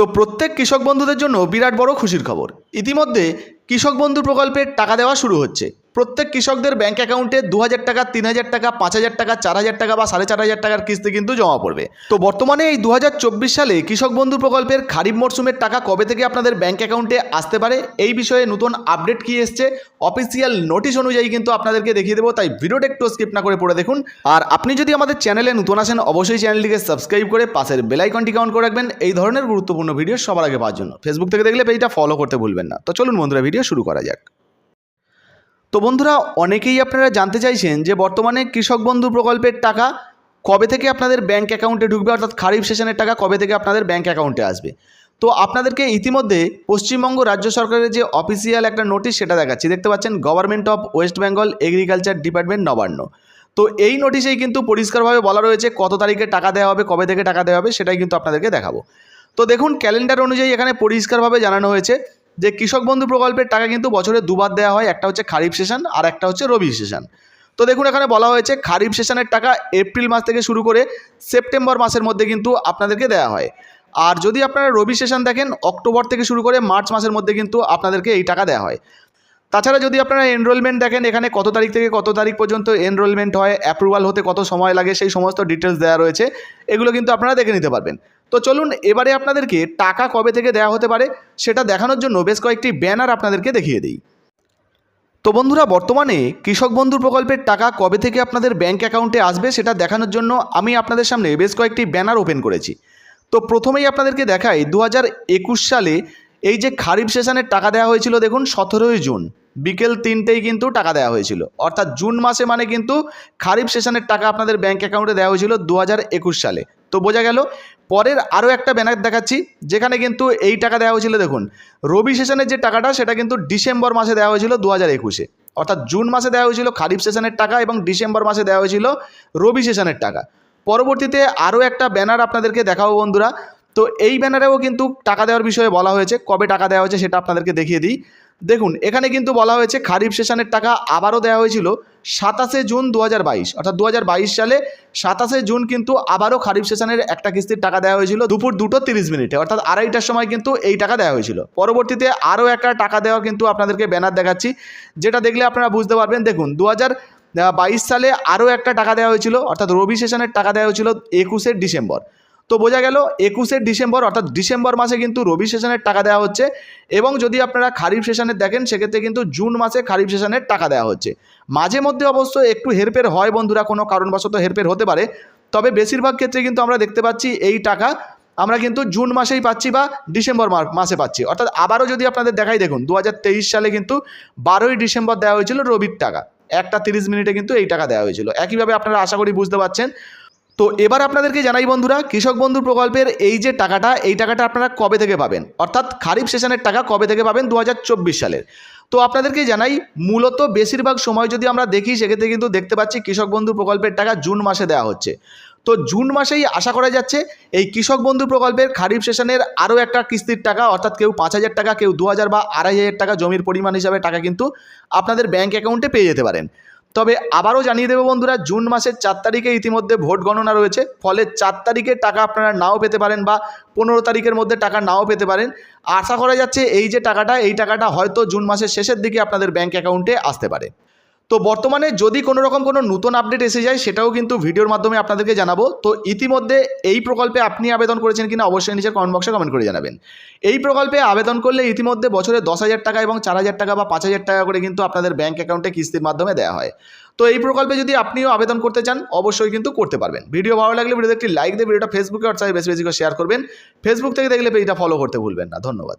তো প্রত্যেক কৃষক বন্ধুদের জন্য বিরাট বড় খুশির খবর। ইতিমধ্যে কৃষক বন্ধু প্রকল্পের টাকা দেওয়া শুরু হচ্ছে। প্রত্যেক কৃষকদের ব্যাংক অ্যাকাউন্টে দু হাজার টাকা তিন হাজার টাকা পাঁচ হাজার টাকা চার হাজার টাকা বা সাড়ে চার হাজার টাকার কিস্তি কিন্তু জমা পড়বে। তো বর্তমানে এই দু হাজার চব্বিশ সালে কৃষক বন্ধু প্রকল্পের খারিফ মরশুমের টাকা কবে থেকে আপনাদের ব্যাংক অ্যাকাউন্টে আসতে পারে, এই বিষয়ে নতুন আপডেট কি এসছে অফিসিয়াল নোটিশ অনুযায়ী কিন্তু আপনাদেরকে দেখিয়ে দেবো, তাই ভিডিওটা একটু স্কিপ না করে পড়ে দেখুন। আর আপনি যদি আমাদের চ্যানেলে নতুন আসেন, অবশ্যই চ্যানেলটিকে সাবস্ক্রাইব করে পাশের বেলাইকনটি কাউন্ট করে রাখবেন, এই ধরনের গুরুত্বপূর্ণ ভিডিও সবার আগে পাওয়ার জন্য। ফেসবুক থেকে দেখলে পেজটা ফলো করতে ভুলবেন না। তো চলুন বন্ধুরা ভিডিও শুরু করা যাক। তো বন্ধুরা, অনেকেই আপনারা জানতে চাইছেন যে বর্তমানে কৃষক বন্ধু প্রকল্পের টাকা কবে থেকে আপনাদের ব্যাঙ্ক অ্যাকাউন্টে ঢুকবে, অর্থাৎ খারিফ সেশনের টাকা কবে থেকে আপনাদের ব্যাঙ্ক অ্যাকাউন্টে আসবে? তো আপনাদেরকে ইতিমধ্যে পশ্চিমবঙ্গ রাজ্য সরকারের যে অফিসিয়াল একটা নোটিশ সেটা দেখাচ্ছি। দেখতে পাচ্ছেন government of West Bengal agriculture department Nabanna. তো এই নোটিশেই কিন্তু পরিষ্কারভাবে বলা রয়েছে কত তারিখে টাকা দেওয়া হবে, কবে থেকে টাকা দেওয়া হবে, সেটাই কিন্তু আপনাদেরকে দেখাবো। তো দেখুন ক্যালেন্ডার অনুযায়ী এখানে পরিষ্কারভাবে জানানো হয়েছে যে কৃষক বন্ধু প্রকল্পের টাকা কিন্তু বছরে দুবার দেওয়া হয়, একটা হচ্ছে খারিফ সেশন আর একটা হচ্ছে রবি সেশন। তো দেখুন, এখানে বলা হয়েছে খারিফ সেশনের টাকা এপ্রিল মাস থেকে শুরু করে সেপ্টেম্বর মাসের মধ্যে কিন্তু আপনাদেরকে দেওয়া হয়। আর যদি আপনারা রবি সেশন দেখেন, অক্টোবর থেকে শুরু করে মার্চ মাসের মধ্যে কিন্তু আপনাদেরকে এই টাকা দেওয়া হয়। তাছাড়া যদি আপনারা এনরোলমেন্ট দেখেন, এখানে কত তারিখ থেকে কত তারিখ পর্যন্ত এনরোলমেন্ট হয় অ্যাপ্রুভাল হতে কত সময় লাগে, সেই সমস্ত ডিটেলস দেওয়া রয়েছে, এগুলো কিন্তু আপনারা দেখে নিতে পারবেন। তো চলুন, এবারে আপনাদেরকে টাকা কবে থেকে দেওয়া হতে পারে, সেটা দেখানোর জন্য বেশ কয়েকটি ব্যানার আপনাদেরকে দেখিয়ে দিই। তো বন্ধুরা, বর্তমানে কৃষক বন্ধু প্রকল্পের টাকা কবে থেকে আপনাদের ব্যাঙ্ক অ্যাকাউন্টে আসবে, সেটা দেখানোর জন্য আমি আপনাদের সামনে বেশ কয়েকটি ব্যানার ওপেন করেছি। তো প্রথমেই আপনাদেরকে দেখাই দু হাজার একুশ সালে এই যে খারিফ সেশনের টাকা দেওয়া হয়েছিল, দেখুন, সতেরোই জুন। বিকেল তিনটেই কিন্তু টাকা দেওয়া হয়েছিল। অর্থাৎ জুন মাসে মানে কিন্তু খারিফ সেশনের টাকা আপনাদের ব্যাঙ্ক অ্যাকাউন্টে দেওয়া হয়েছিল দু হাজার একুশ সালে। তো বোঝা গেল, পরের আরও একটা ব্যানার দেখাচ্ছি, যেখানে কিন্তু এই টাকা দেওয়া হয়েছিল দেখুন, রবি সেশনের যে টাকাটা সেটা কিন্তু ডিসেম্বর মাসে দেওয়া হয়েছিল দু হাজার একুশে। অর্থাৎ জুন মাসে দেওয়া হয়েছিল খারিফ সেশনের টাকা এবং ডিসেম্বর মাসে দেওয়া হয়েছিল রবি সেশনের টাকা। পরবর্তীতে আরও একটা ব্যানার আপনাদেরকে দেখাবো বন্ধুরা। তো এই ব্যানারেও কিন্তু টাকা দেওয়ার বিষয়ে বলা হয়েছে, কবে টাকা দেওয়া হয়েছে সেটা আপনাদেরকে দেখিয়ে দিই। দেখুন, এখানে কিন্তু বলা হয়েছে খারিফ সেশনের টাকা আবারও দেওয়া হয়েছিল সাতাশে জুন দু হাজার বাইশ, অর্থাৎ দু হাজার বাইশ সালে সাতাশে জুন কিন্তু আবারও খারিফ সেশনের একটা কিস্তির টাকা দেওয়া হয়েছিল দুপুর দুটো তিরিশ মিনিটে, অর্থাৎ আড়াইটার সময় কিন্তু এই টাকা দেওয়া হয়েছিল। পরবর্তীতে আরও একটা টাকা দেওয়া কিন্তু আপনাদেরকে ব্যানার দেখাচ্ছি, যেটা দেখলে আপনারা বুঝতে পারবেন। দেখুন দু বাইশ সালে আরও একটা টাকা দেওয়া হয়েছিল, অর্থাৎ রবি সেশনের টাকা দেওয়া হয়েছিল একুশে ডিসেম্বর। তো বোঝা গেল একুশে ডিসেম্বর, অর্থাৎ ডিসেম্বর মাসে কিন্তু রবি সেশনের টাকা দেওয়া হচ্ছে এবং যদি আপনারা খারিফ সেশনের দেখেন, সেক্ষেত্রে কিন্তু জুন মাসে খারিফ সেশনের টাকা দেওয়া হচ্ছে। মাঝে মধ্যে অবশ্য একটু হেরফের হয় বন্ধুরা, কোনো কারণবশত হেরফের হতে পারে, তবে বেশিরভাগ ক্ষেত্রে কিন্তু আমরা দেখতে পাচ্ছি এই টাকা আমরা কিন্তু জুন মাসেই পাচ্ছি বা ডিসেম্বর মাসে পাচ্ছি। অর্থাৎ আবারও যদি আপনাদের দেখাই দেখুন দু হাজার তেইশ সালে কিন্তু বারোই ডিসেম্বর দেওয়া হয়েছিল রবির টাকা। একটা তিরিশ মিনিটে কিন্তু এই টাকা দেওয়া হয়েছিল। একইভাবে আপনারা আশা করি বুঝতে পারছেন তো এবার আপনাদেরকে জানাই বন্ধুরা, কৃষক বন্ধু প্রকল্পের এই যে টাকাটা, এই টাকাটা আপনারা কবে থেকে পাবেন? অর্থাৎ খারিফ সেশনের টাকা কবে থেকে পাবেন? দু হাজার চব্বিশ সালের। তো আপনাদেরকে জানাই, মূলত বেশিরভাগ সময় যদি আমরা দেখি, সেক্ষেত্রে কিন্তু দেখতে পাচ্ছি কৃষক বন্ধু প্রকল্পের টাকা জুন মাসে দেওয়া হচ্ছে। তো জুন মাসেই আশা করা যাচ্ছে, এই কৃষক বন্ধু প্রকল্পের খারিফ সেশনের আরও একটা কিস্তির টাকা, অর্থাৎ কেউ পাঁচ হাজার টাকা, কেউ দু হাজার বা আড়াই হাজার টাকা জমির পরিমাণ হিসাবে টাকা কিন্তু আপনাদের ব্যাঙ্ক অ্যাকাউন্টে পেয়ে যেতে পারেন। তবে আবারও জানিয়ে দেবো বন্ধুরা, জুন মাসের চার তারিখে ইতিমধ্যে ভোট গণনা রয়েছে। ফলে চার তারিখে টাকা আপনারা নাও পেতে পারেন বা পনেরো তারিখের মধ্যে টাকা নাও পেতে পারেন। আশা করা যাচ্ছে এই যে টাকাটা, এই টাকাটা হয়তো জুন মাসের শেষের দিকে আপনাদের ব্যাঙ্ক অ্যাকাউন্টে আসতে পারে। তো বর্তমানে যদি কোনো রকম কোনো নতুন আপডেট এসে যায়, সেটাও কিন্তু ভিডিওর মাধ্যমে আপনাদেরকে জানাব। তো ইতিমধ্যে এই প্রকল্পে আপনি আবেদন করেছেন কিনা অবশ্যই নিচের কমেন্ট বক্সে কমেন্ট করে জানাবেন। এই প্রকল্পে আবেদন করলে ইতিমধ্যে বছরে দশ হাজার টাকা এবং চার হাজার টাকা বা পাঁচ হাজার টাকা করে কিন্তু আপনাদের ব্যাঙ্ক অ্যাকাউন্টে কিস্তির মাধ্যমে দেওয়া হয়। তো এই প্রকল্পে যদি আপনিও আবেদন করতে চান, অবশ্যই কিন্তু করতে পারবেন। ভিডিও ভালো লাগলে ভিডিওতে একটি লাইক দিয়ে ভিডিওটা ফেসবুকে হোয়াটসঅ্যাপে বেশি বেশি করে শেয়ার করবেন। ফেসবুক থেকে দেখলে পেজটা ফলো করতে ভুলবেন না। ধন্যবাদ।